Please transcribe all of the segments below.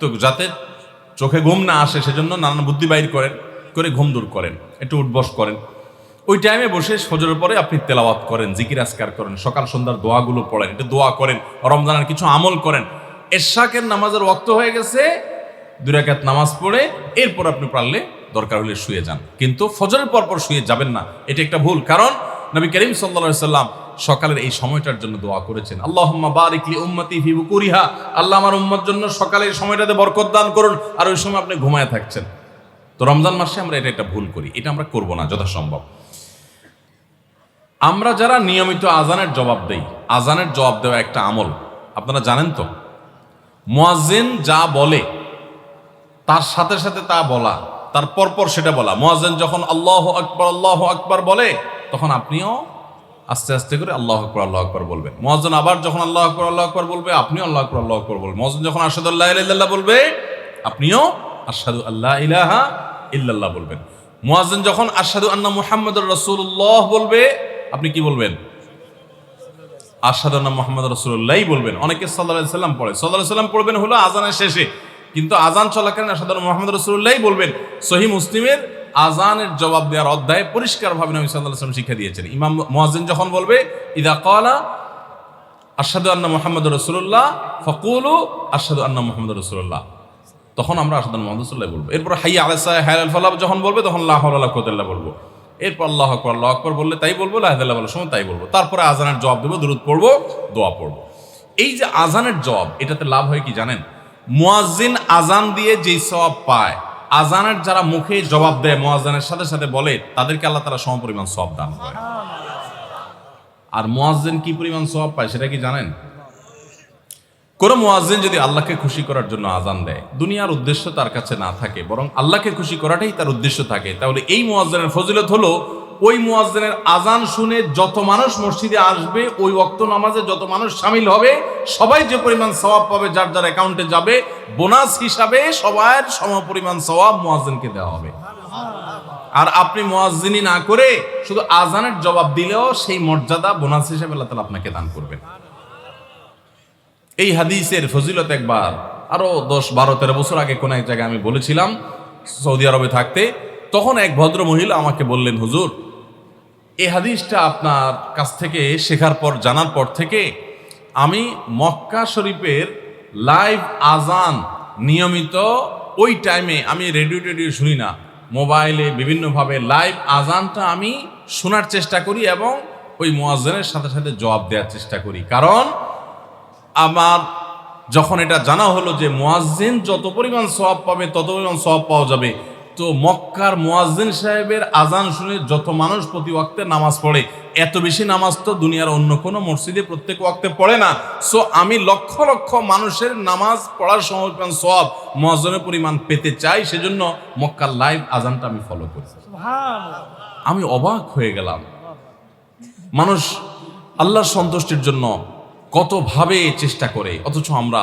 তো যাতে চোখে ঘুম না আসে, সেজন্য নানান বুদ্ধি বাইর করেন, করে ঘুম দূর করেন, একটু উঠবস করেন। ওই টাইমে বসে সজরের পরে আপনি তেলাওয়াত করেন, জিকির আসকার করেন, সকাল সন্ধ্যার দোয়াগুলো পড়েন, একটু দোয়া করেন, রমজানের কিছু আমল করেন। এরশাকের নামাজের ওক্ত হয়ে গেছে দুরাকাত নামাজ পড়ে, এরপর আপনি পারলে দরকার হলে শুয়ে যান। কিন্তু ফজরের পর পর শুয়ে যাবেন না, এটা একটা ভুল। কারণ নবী করিম সাল্লা সাল্লাম সকালের এই সময়টার জন্য দোয়া করেছেন। আল্লাহুম্মা বারিকলি উম্মতি ফি বুকুরিহা। আল্লাহ আমার উম্মত জন্য সকালে এই সময়টাতে বরকত দান করুন আর ওই সময় আপনি ঘুমায় থাকছেন। তো রমজান মাসে আমরা এটা একটা ভুল করি, এটা আমরা করব না যথাসম্ভব। আমরা যারা নিয়মিত আজানের জবাব দেই, আজানের জবাব দেওয়া একটা আমল, আপনারা জানেন তো? মুয়াজ্জিন যা বলে, তার সাথে সাথে তা বলা, তার পরপর সেটা বলা। মুয়াজ্জিন যখন আল্লাহ আকবর আল্লাহ আকবর বলে, তখন আপনিও আস্তে আস্তে করে আল্লাহ আকবর আল্লাহ আকবর বলবেন মুয়াজ্জিন আবার যখন আল্লাহ আকবর আল্লাহ আকবর বলবে, আপনিও আল্লাহ আকবর আল্লাহ আকবর বলবেন। মুয়াজ্জিন যখন আরশাদু আল্লাহ ইল্লাল্লাহ বলবে, আপনিও আরশাদু আল্লাহ ইলাহা ইল্লাল্লাহ বলবেন। মুয়াজ্জিন যখন আরশাদু আন্না মুহাম্মাদুর রাসূলুল্লাহ বলবে, আপনি কি বলবেন? আসাদান্না মোহাম্মদ রসুল্লাহ বলবেন। অনেকে সাল্লাহ সাল্লাম পড়ে। সাল্লাহ সাল্লাম পড়বেন হলো আজানের শেষে। কিন্তু আজান চলাকালীন আসাদান মোহাম্মদ রসুল্লাহ বলবেন। সহি মুসলিমের আজানের জবাব দেওয়ার অধ্যায়ে পরিষ্কারভাবে নবী সাল্লাম শিক্ষা দিয়েছেন। ইমাম মোয়াজিন যখন বলবে, ইদা কলা আসাদু আন্না মোহাম্মদ রসুল্লাহ ফকুলু আসাদু আন্না মোহাম্মদ রসুল্লাহ তখন আমরা আসাদান মোহাম্মদ রসুল্লাহ বলব। এরপর হাই আলাইসা হায়াল ফালাহ যখন বলবে, তখন লাহ আল্লাহ কোতাল্লাহ বলব। এরপর আল্লাহ আকবর আল্লাহ আকবর বললে তাই বলব লাহিদাল্লাহ বলার সময় তাই বলব। তারপরে আজানের জবাব দেবো দূরত পড়ব, দোয়া পড়ব। এই যে আজানের জবাব, এটাতে লাভ হয় কি জানেন? মুয়াজ্জিন আজান দিয়ে যেই সওয়াব পায় আজানের যারা মুখে জবাব দেয় মোয়াজানের সাথে সাথে বলে, তাদেরকে আল্লাহ তারা সমপরিমাণ সব দান করে। আর মোয়াজ্জেন কি পরিমাণ সব পায় সেটা কি জানেন? কোন মোয়াজ্জেন যদি আল্লাহকে খুশি করার জন্য আজান দেয়, দুনিয়ার উদ্দেশ্য তার কাছে না থাকে, বরং আল্লাহকে খুশি করাটাই তার উদ্দেশ্য থাকে, তাহলে এই মোয়াজ্জেনের ফজিলত হলো ওই মুয়াজ্জিনের আজান শুনে যত মানুষ মসজিদে আসবে, ওই ওক্ত নামাজে যত মানুষ সামিল হবে, সবাই যে পরিমাণ সওয়াব পাবে, যার যার অ্যাকাউন্টে যাবে, বোনাস হিসাবে সবার সম পরিমাণ সওয়াব মুয়াজ্জিনকে দেওয়া হবে। আর আপনি মুয়াজ্জিনি না করে শুধু আজানের জবাব দিলেও সেই মর্যাদা, বোনাস হিসাবে আল্লাহ তাআলা আপনাকে দান করবেন। এই হাদিসের ফজিলত একবার। আরও দশ বারো তেরো বছর আগে কোন এক জায়গায় আমি বলেছিলাম, সৌদি আরবে থাকতে, তখন এক ভদ্র মহিলা আমাকে বললেন, হুজুর এই হাদিসটা আপনার কাছ থেকে শেখার পর, জানার পর থেকে আমি মক্কা শরীফের লাইভ আজান নিয়মিত ওই টাইমে আমি রেডিও টেডিও শুনি না। মোবাইলে বিভিন্নভাবে লাইভ আজানটা আমি শোনার চেষ্টা করি এবং ওই মোয়াজ্জেনের সাথে সাথে জবাব দেওয়ার চেষ্টা করি। কারণ আমার যখন এটা জানা হলো যে মোয়াজ্জিন যত পরিমাণ সওয়াব পাবে, তত পরিমাণ সওয়াব পাওয়া যাবে। তো মক্কার মোয়াজ্জিন সাহেবের আজান শুনে যত মানুষ প্রতি ওয়াক্তে নামাজ পড়ে এত বেশি নামাজ তো দুনিয়ার অন্য কোনো মসজিদে প্রত্যেক ওয়াক্তে পড়ে না। সো আমি লক্ষ লক্ষ মানুষের নামাজ পড়ার সময় সব সওয়াব মোয়াজ্জনের পরিমাণ পেতে চাই সেজন্য মক্কার লাইভ আজানটা আমি ফলো করি। আমি অবাক হয়ে গেলাম। মানুষ আল্লাহর সন্তুষ্টির জন্য কতভাবে চেষ্টা করে অথচ আমরা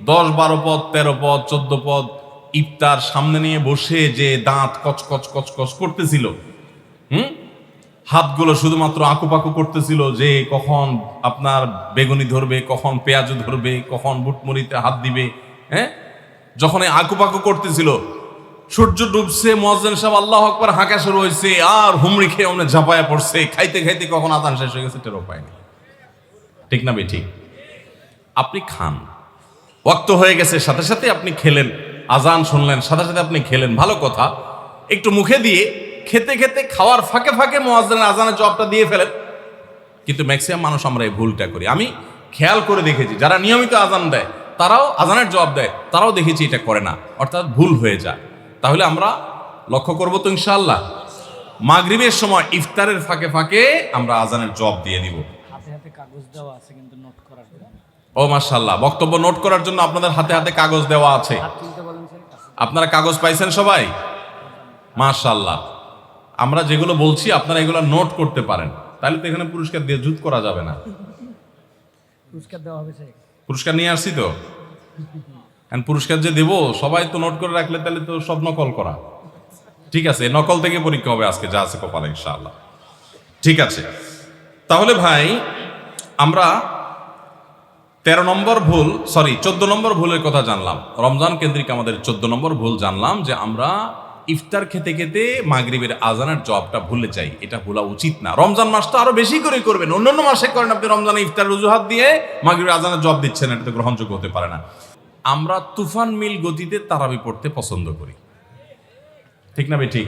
দশ বারো পদ, তেরো পদ, চোদ্দ পদ ইফতার সামনে নিয়ে বসে যে দাঁত কচকচ কচকচ করতেছিল, হুম? হাতগুলো শুধুমাত্র আঁকুপাকু করতেছিল যে কখন আপনার বেগুনি ধরবে, কখন পেঁয়াজু ধরবে, কখন বুটমুড়িতে হাত দিবে হ্যাঁ? যখন এই আঁকুপাকু করতেছিল, সূর্য ডুবছে মহাজন সাহেব আল্লাহ আকবর হাঁকা শুরু হয়েছে আর হুমড়ি খেয়ে অনেক ঝাঁপায়া পড়ছে, খাইতে খাইতে কখন আদান শেষ হয়ে গেছে টেরো পায়নি। ঠিক না বে ঠিক আপনি খান। ওয়াক্ত হয়ে গেছে, সাথে সাথে আপনি খেলেন, আজান শুনলেন, সাথে সাথে আপনি খেলেন, ভালো কথা। একটু মুখে দিয়ে খেতে খেতে খাওয়ার ফাঁকে ফাঁকে মোয়াজ্জেনের আজানের জবটা দিয়ে ফেলেন। কিন্তু ম্যাক্সিমাম মানুষ আমরা এই ভুলটা করি। আমি খেয়াল করে দেখেছি, যারা নিয়মিত আজান দেয়, তারাও আজানের জবাব দেয়, তারাও দেখেছি এটা করে না, অর্থাৎ ভুল হয়ে যায়। তাহলে আমরা লক্ষ্য করব তো ইনশাআল্লাহ, মাগরিবের সময় ইফতারের ফাঁকে ফাঁকে আমরা আজানের জব দিয়ে দিব হাতে হাতে কাগজ দেওয়া আছে কিন্তু নোট করার ও মাশাল্লাহ বক্তব্য নোট করার জন্য আপনাদের হাতে হাতে কাগজ দেওয়া আছে। আপনারা কাগজ পাইছেন সবাই? মাশাল্লাহ আমরা যেগুলো বলছি আপনারা এগুলো নোট করতে পারেন। তাহলে তো এখানে পুরস্কার দিয়ে জুত করা যাবে না। পুরস্কার দেওয়া হবে পুরস্কার নিয়ে আসছি তো? পুরস্কার যে দেব সবাই তো নোট করে রাখলে তাহলে তো সব নকল করা। ঠিক আছে নকল থেকে পরীক্ষা হবে আজকে যা আছে কপালে ইনশাআল্লাহ। ঠিক আছে। তাহলে ভাই আমরা তেরো নম্বর ভুল সরি চোদ্দ নম্বর ভুলের কথা জানলাম। রমজান কেন্দ্রিক আমাদের চোদ্দ নম্বর ভুল জানলাম যে আমরা ইফতার খেতে খেতে মাগরিবের আজানের জবটা ভুলে যাই। এটা ভুলা উচিত না। রমজান মাস তো আরও বেশি করে করবেন। অন্যান্য মাসে করেন আপনি রমজানে ইফতার রুজুহাত দিয়ে মাগরিবের আজানের জব দিচ্ছেন, এটা তো গ্রহণযোগ্য হতে পারে না। আমরা তুফান মিল গতিতে তারাবি পড়তে পছন্দ করি। ঠিক না ঠিক।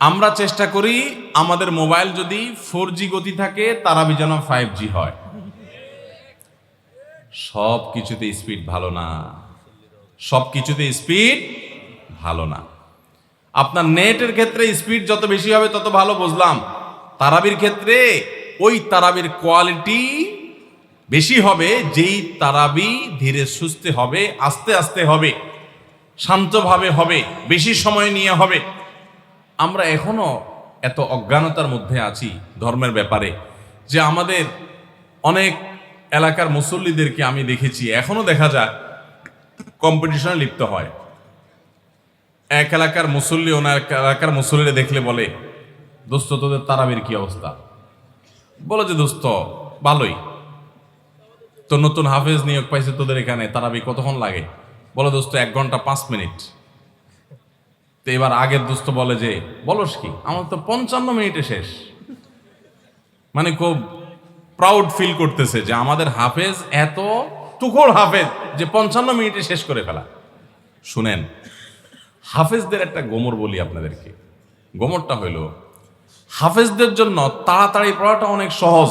আমরা চেষ্টা করি আমাদের মোবাইল যদি ফোর গতি থাকে, তারাবি যেন ফাইভ হয়। সব কিছুতে স্পিড ভালো না। সব কিছুতে স্পিড ভালো না। আপনার নেটের ক্ষেত্রে স্পিড যত বেশি হবে তত ভালো বুঝলাম। তারাবির ক্ষেত্রে ওই তারাবির কোয়ালিটি বেশি হবে, যেই তারাবি ধীরে সুস্থে হবে, আস্তে আস্তে হবে, শান্তভাবে হবে, বেশি সময় নিয়ে হবে। আমরা এখনও এত অজ্ঞানতার মধ্যে আছি ধর্মের ব্যাপারে যে আমাদের অনেক এলাকার মুসল্লিদেরকে আমি দেখেছি। এখনও দেখা যায় কম্পিটিশনে লিপ্ত হয়। এক এলাকার মুসল্লি ওনার এলাকার মুসল্লিরা দেখলে বলে, দোস্ত, তোদের তারাবির কি অবস্থা? বলে যে, দোস্ত, ভালোই। তো নতুন হাফেজ নিয়োগ পাইছে তোদের এখানে, তারাবি কতক্ষণ লাগে? বলো, দোস্ত, এক ঘণ্টা পাঁচ মিনিট। তো এবার আগের দোস্ত বলে যে, বলস কি, আমার তো পঞ্চান্ন মিনিটে শেষ। মানে খুব প্রাউড ফিল করতেছে যে আমাদের হাফেজ এত টুকর হাফেজ যে পঞ্চান্ন মিনিটে শেষ করে ফেলা। শুনেন, হাফেজদের একটা গোমর বলি আপনাদেরকে। গোমরটা হইল, হাফেজদের জন্য তাড়াতাড়ি পড়াটা অনেক সহজ।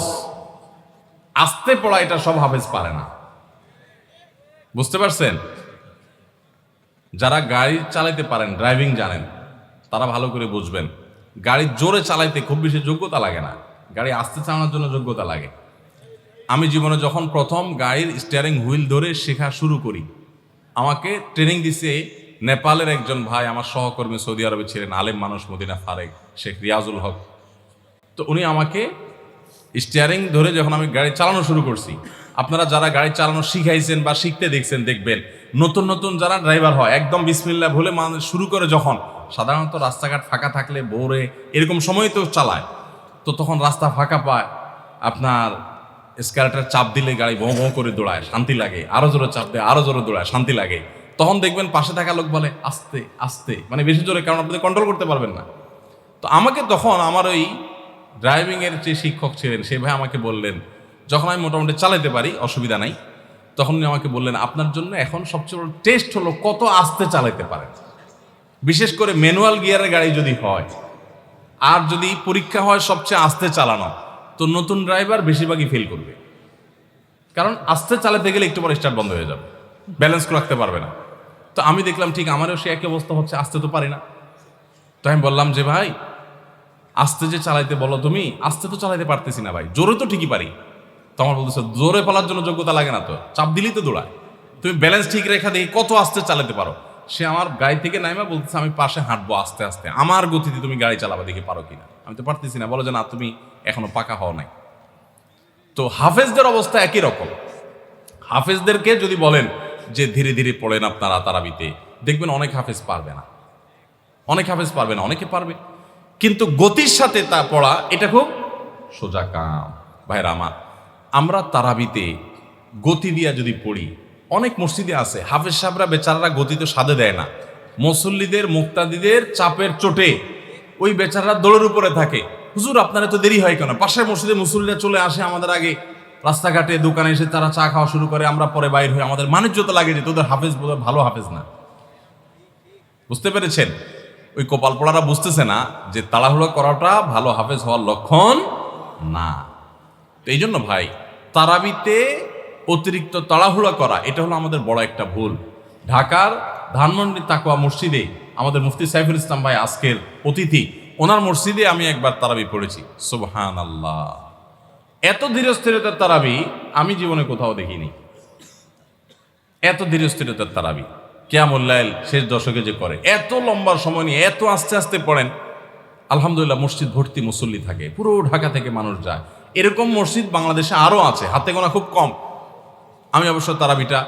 আস্তে পড়া এটা সব হাফেজ পারে না। বুঝতে পারছেন? যারা গাড়ি চালাইতে পারেন ড্রাইভিং জানেন, তারা ভালো করে বুঝবেন। গাড়ি জোরে চালাইতে খুব বেশি যোগ্যতা লাগে না। গাড়ি আস্তে চালানোর জন্য যোগ্যতা লাগে। আমি জীবনে যখন প্রথম গাড়ির স্টিয়ারিং হুইল ধরে শেখা শুরু করি, আমাকে ট্রেনিং দিছে নেপালের একজন ভাই, আমার সহকর্মী সৌদি আরবে ছিলেন, আলেম মানুষ, মদিনা ফারেক, শেখ রিয়াজুল হক। তো উনি আমাকে স্টিয়ারিং ধরে যখন আমি গাড়ি চালানো শুরু করছি, আপনারা যারা গাড়ি চালানো শিখাইছেন বা শিখতে দেখছেন, দেখবেন, নতুন নতুন যারা ড্রাইভার হয়, একদম বিসমিল্লা ভুলে মানুষ শুরু করে যখন, সাধারণত রাস্তাঘাট ফাঁকা থাকলে বোরে এরকম সময় তো চালায়। তো তখন রাস্তা ফাঁকা পায়। আপনার স্কার্টার চাপ দিলে গাড়ি ভোঁ ভোঁ করে দৌড়ায়, শান্তি লাগে। আরও জোরে চাপ দেয়, আরও জোরে দৌড়ায়, শান্তি লাগে। তখন দেখবেন পাশে থাকা লোক বলে, আস্তে আস্তে। মানে বেশি জোরে, কারণ আপনি কন্ট্রোল করতে পারবেন না। তো আমাকে তখন আমার ওই ড্রাইভিং এর যে শিক্ষক ছিলেন, সে ভাই আমাকে বললেন, যখন আমি মোটামুটি চালাতে পারি, অসুবিধা নাই। তখন উনি আমাকে বললেন, আপনার জন্য এখন সবচেয়ে বড় টেস্ট হলো কত আস্তে চালাতে পারেন? বিশেষ করে ম্যানুয়াল গিয়ারের গাড়ি যদি হয় আর যদি পরীক্ষা হয় সবচেয়ে আস্তে চালানো, তো নতুন ড্রাইভার বেশিরভাগই ফেল করবে। কারণ আস্তে চালাতে গেলে একটু পরে স্টার্ট বন্ধ হয়ে যাবে। ব্যালেন্স রাখতে পারবে না। তো আমি দেখলাম, ঠিক আমারও সে একই অবস্থা হচ্ছে, আস্তে তো পারি না। তো আমি বললাম যে, ভাই, আস্তে যে চালাইতে বলো তুমি, আস্তে তো চালাইতে পারতেছি না ভাই, জোরে তো ঠিকই পারি। তো আমার বলতেছে, জোরে পালার জন্য যোগ্যতা লাগে না তো, চাপ দিলেই তো দৌড়ায়। তুমি ব্যালেন্স ঠিক রেখা দেখি কত আস্তে চালাতে পারো? সে আমার গাড়ি থেকে নাইমা বলতেছে, আমি পাশে হাঁটবো আস্তে আস্তে। আমার গতিতে তুমি গাড়ি চালাবা দেখি পারো কিনা? আমি তো পারতেছি না। বলো যে, না, তুমি এখনও পাকা হও নাই। তো হাফেজদের অবস্থা একই রকম। হাফেজদেরকে যদি বলেন যে, ধীরে ধীরে পড়েন আপনারা তারাবিতে, দেখবেন অনেক হাফেজ পারবে না। অনেক হাফেজ পারবে না, অনেকে পারবে। কিন্তু গতির সাথে তা পড়া, এটা খুব সোজা কাম। ভাইরা আমার, আমরা তারাবিতে গতি দিয়া যদি পড়ি অনেক মসজিদে আছে। হাফেজ সাহেবরা বেচারারা গতি তো সাদে দেয় না। মুসল্লিদের, মুক্তাদিদের চাপের চোটে ওই বেচারারা দৌড়ের উপরে থাকে। হুজুর, আপনার তো দেরি হয় কেন? পাশের মসজিদে মুসল্লিরা চলে আসে আমাদের আগে। রাস্তাঘাটে, দোকানে এসে তারা চা খাওয়া শুরু করে, আমরা পরে বাইর হই। আমাদের মানিজ্যতা লাগে যে তোদের হাফেজ বোধহয় ভালো হাফেজ না। বুঝতে পেরেছেন? ওই কপাল পড়ারা বুঝতেছে না যে তাড়াহুড়ো করাটা ভালো হাফেজ হওয়ার লক্ষণ না। এই জন্য ভাই, তারাবিতে অতিরিক্ত তাড়াহুড়া করা, এটা হলো আমাদের বড় একটা ভুল। ঢাকার ধানমন্ডি তাকুয়া মসজিদে আমাদের মুফতি সাইফুল ইসলাম ভাই আজকের অতিথি, ওনার মসজিদে আমি একবার তারাবি পড়েছি। সুবহান আল্লাহ এত ধীরস্থিরতার তারাবি আমি জীবনে কোথাও দেখিনি। এত ধীরস্থিরতার তারাবি। কেয়ামুল্লাইল শেষ দশকে যে করে, এত লম্বা সময় নিয়ে এত আস্তে আস্তে পড়েন, আলহামদুলিল্লাহ মসজিদ ভর্তি মুসল্লি থাকে, পুরো ঢাকা থেকে মানুষ যায়। এরকম মসজিদ বাংলাদেশে আরও আছে, হাতে গোনা খুব কম। আমি অবশ্য তারাবিটা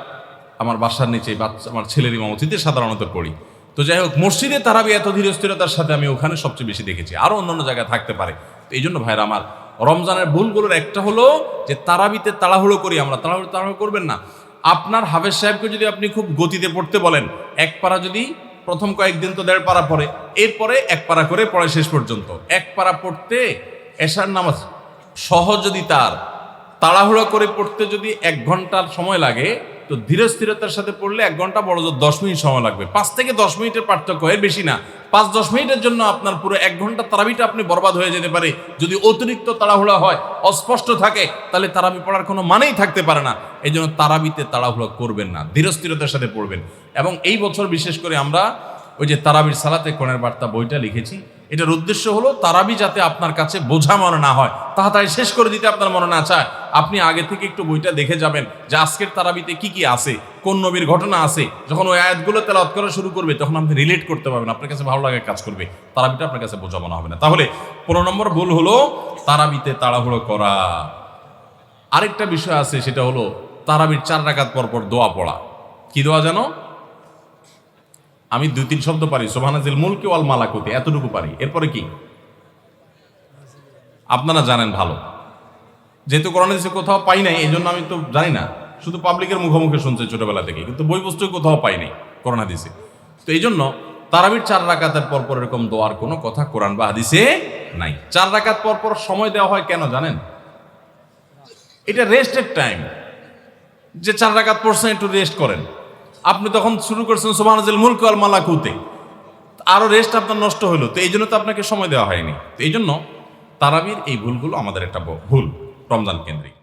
আমার বাসার নিচে বাচ্চা, আমার ছেলের ইমামতিতে সাধারণত পড়ি। তো যাই হোক, মসজিদে তারাবি এত ধীরস্থিরতার সাথে আমি ওখানে সবচেয়ে বেশি দেখেছি। আরও অন্যান্য জায়গায় থাকতে পারে। তো এই জন্য ভাইরা আমার রমজানের ভুলগুলোর একটা হলো যে, তারাবিতে তাড়াহুড়ো করি আমরা। তাড়াহুড়ো তাড়াহুড়ো করবেন না। আপনার হাফেজ সাহেবকে যদি আপনি খুব গতিতে পড়তে বলেন, এক পারা যদি প্রথম কয়েকদিন তো দেড় পারা পড়ে, এরপরে এক পারা করে পড়ে শেষ পর্যন্ত। এক পারা পড়তে এশার নামাজ সহজ যদি তার তাড়াহুড়া করে পড়তে যদি এক ঘণ্টার সময় লাগে, তো ধীরে স্থিরতার সাথে পড়লে এক ঘণ্টা বড় জোর দশ মিনিট সময় লাগবে। পাঁচ থেকে দশ মিনিটের পার্থক্য, এর বেশি না। পাঁচ দশ মিনিটের জন্য আপনার পুরো এক ঘণ্টা তারাবিটা আপনি বরবাদ হয়ে যেতে পারে। যদি অতিরিক্ত তাড়াহুড়া হয়, অস্পষ্ট থাকে, তাহলে তারাবি পড়ার কোনো মানেই থাকতে পারে না। এই জন্য তারাবিতে তাড়াহুড়া করবেন না, ধীর স্থিরতার সাথে পড়বেন। এবং এই বছর বিশেষ করে আমরা ওই যে তারাবির সালাতে কোণের বার্তা বইটা লিখেছি। এটার উদ্দেশ্য হলো তারাবি যাতে আপনার কাছে বোঝা মনে না হয়। তাড়াতাড়ি শেষ করে দিতে আপনার মনে না চায়। আপনি আগে থেকে একটু বইটা দেখে যাবেন যে আজকের তারাবিতে কি কি আছে, কোন নবীর ঘটনা আছে। যখন ওই আয়াতগুলো তেলাওয়াত করা শুরু করবে, তখন আপনি রিলেট করতে পারবেন, আপনার কাছে ভালো লাগে কাজ করবে। তারাবিটা আপনার কাছে বোঝা মনে হবে না। তাহলে পনেরো নম্বর ভুল হলো তারাবিতে তাড়াহুড়ো করা। আরেকটা বিষয় আছে, সেটা হলো তারাবির চার রাকাত পর পর দোয়া পড়া। কি দোয়া জানো? আমি দুই, তিন শব্দ পারি। সোভানাজিল মুলকে ওয়াল মালাকুতি, এতটুকু পারি। এরপরে কি? আপনারা জানেন ভালো। যেহেতু করোনা দেশে কোথাও পাই নাই এই জন্য আমি তো জানি না। শুধু পাবলিকের মুখোমুখি শুনছে ছোটবেলা থেকে, কিন্তু বই পুস্তক কোথাও পাই নাই করোনা দিছে তো এই জন্য তারাবির চার রাকাতের পর পর এরকম দোয়ার কোনো কথা কোরআন বা হাদিসে নাই। চার রাকাত পর পর সময় দেওয়া হয় কেন জানেন? এটা রেস্টের টাইম যে চার রাকাত পড়ছেন একটু রেস্ট করেন। আপনি তখন শুরু করছেন সোমানাজেল মুলক আল মালাকুতে। আরও রেস্ট আপনার নষ্ট হলো তো এই জন্য তো আপনাকে সময় দেওয়া হয়নি। তো এই জন্য তারাবির এই ভুলগুলো আমাদের একটা ভুল রমজান কেন্দ্রিক।